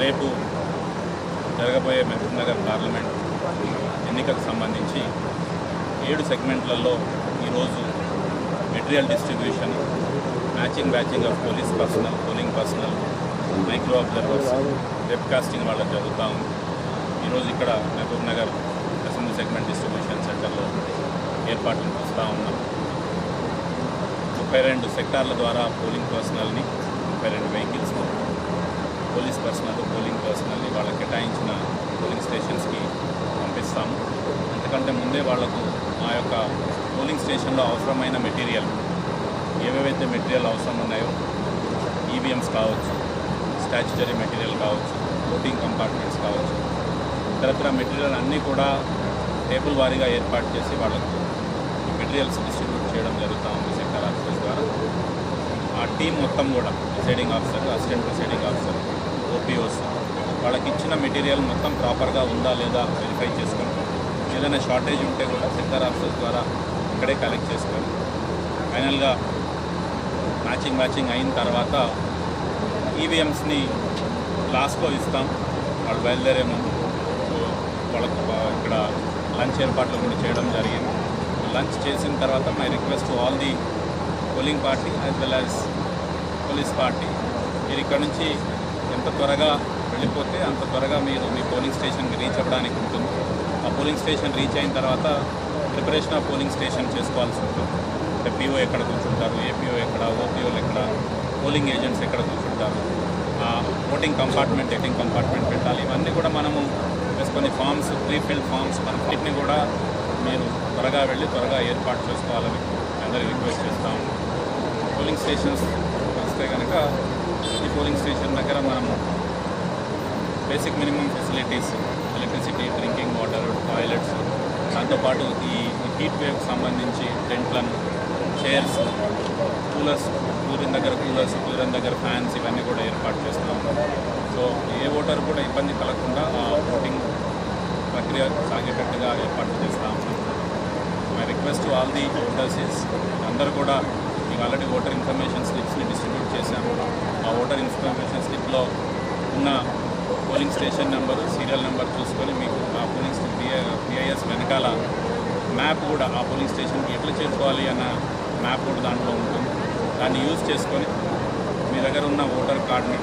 రేపు జరగబోయే మహబూబ్ నగర్ పార్లమెంట్ ఎన్నికకు సంబంధించి ఏడు సెగ్మెంట్లలో ఈరోజు material distribution matching batching of police personnel polling personnel micro observers webcasting వాళ్ళ జరుగుతూ ఉంది. ఈరోజు ఇక్కడ Mahabub Nagar assembly segment distribution సెంటర్లో ఏర్పాట్లు చూస్తూ ఉన్నాం. ముప్పై రెండు సెక్టార్ల ద్వారా పోలింగ్ పర్సనల్ని ముప్పై రెండు వెహికల్స్ని పోలీస్ పర్సనల్ పోలింగ్ పర్సనల్ని వాళ్ళకి కేటాయించిన పోలింగ్ స్టేషన్స్కి పంపిస్తాము. అంతకంటే ముందే వాళ్ళకు ఆ యొక్క పోలింగ్ స్టేషన్లో అవసరమైన మెటీరియల్ ఏవేవైతే మెటీరియల్ అవసరం ఉన్నాయో ఈవీఎంస్ కావచ్చు స్టాచ్యుటరీ మెటీరియల్ కావచ్చు ఓటింగ్ కంపార్ట్మెంట్స్ కావచ్చు ఇతరత్ర మెటీరియల్ అన్నీ కూడా టేబుల్ వారీగా ఏర్పాటు చేసి వాళ్ళకు మెటీరియల్స్ డిస్ట్రిబ్యూట్ చేయడం జరుగుతూ ఉంది సెక్టర్ ఆఫీసర్స్ ద్వారా. ఆ టీం మొత్తం కూడా presiding officer assistant presiding officer OPOs వాళ్ళకి ఇచ్చిన మెటీరియల్ మొత్తం ప్రాపర్గా ఉందా లేదా వెరిఫై చేసుకుంటాం ఏదైనా షార్టేజ్ ఉంటే కూడా సెక్టర్ ఆఫీసర్స్ ద్వారా ఇక్కడే కలెక్ట్ చేసుకోండి. ఫైనల్గా మ్యాచింగ్ మ్యాచింగ్ అయిన తర్వాత ఈవీఎంస్ని లాస్ట్లో ఇస్తాం. వాళ్ళు బయలుదేరే ముందు. వాళ్ళకు ఇక్కడ లంచ్ ఏర్పాట్లు కూడా చేయడం జరిగింది. లంచ్ చేసిన తర్వాత my request all the polling party as well as police party మీరు ఇక్కడ నుంచి ఎంత త్వరగా వెళ్ళిపోతే అంత త్వరగా మీరు మీ పోలింగ్ స్టేషన్కి రీచ్ అవ్వడానికి ఉంటుంది. ఆ పోలింగ్ స్టేషన్ రీచ్ అయిన తర్వాత ప్రిపరేషన్ ఆఫ్ పోలింగ్ స్టేషన్ చేసుకోవాల్సి ఉంటుంది. అంటే పీఓ ఎక్కడ కూర్చుంటారు? ఏపీఓ ఎక్కడ? ఓపీఓలు ఎక్కడ? పోలింగ్ ఏజెంట్స్ ఎక్కడ కూర్చుంటారు? ఆ ఓటింగ్ కంపార్ట్మెంట్ ఎటింగ్ కంపార్ట్మెంట్ పెట్టాలి. ఇవన్నీ కూడా మనము ప్లస్ కొన్ని ఫామ్స్ ప్రీఫిల్డ్ ఫామ్స్ మన కూడా మీరు త్వరగా వెళ్ళి త్వరగా ఏర్పాటు చేసుకోవాలని అందరికీ రిక్వెస్ట్ చేస్తాము. పోలింగ్ స్టేషన్స్ వస్తే కనుక ఈ పోలింగ్ స్టేషన్ దగ్గర మనము basic minimum facilities electricity drinking water toilets దాంతోపాటు ఈ హీట్ వేవ్కి సంబంధించి టెంట్లను చైర్స్ కూలర్స్ కూలింగ్ దగ్గర కూలర్స్ కూలర్ దగ్గర ఫ్యాన్స్ ఇవన్నీ కూడా ఏర్పాటు చేస్తున్నాం సో ఏ ఓటర్ కూడా ఇబ్బంది కలగకుండా ఆ ఓటింగ్ ప్రక్రియ సాగేటట్టుగా ఏర్పాటు చేస్తాం. My request all the voters is అందరూ కూడా మీకు ఆల్రెడీ ఓటర్ ఇన్ఫర్మేషన్ స్లిప్స్ని డిస్ట్రిబ్యూట్ చేశాము. ఆ ఓటర్ ఇన్ఫర్మేషన్ స్లిప్లో ఉన్న polling station number serial number చూసుకొని మీకు ఆ పోలింగ్ పిఐఎస్ వెనకాల మ్యాప్ కూడా ఆ పోలింగ్ స్టేషన్కి ఎట్లా చేరుకోవాలి అన్న మ్యాప్ కూడా దాంట్లో ఉంటుంది. దాన్ని యూజ్ చేసుకొని మీ దగ్గర ఉన్న ఓటర్ కార్డుని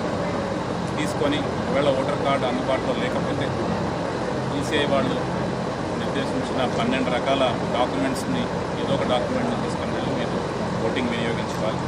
తీసుకొని ఒకవేళ ఓటర్ కార్డు అందుబాటులో లేకపోతే ఈసీఐ వాళ్ళు నిర్దేశించిన పన్నెండు రకాల డాక్యుమెంట్స్ని ఏదో ఒక డాక్యుమెంట్ని తీసుకొని వెళ్ళి మీరు ఓటింగ్ వినియోగించుకోవాలి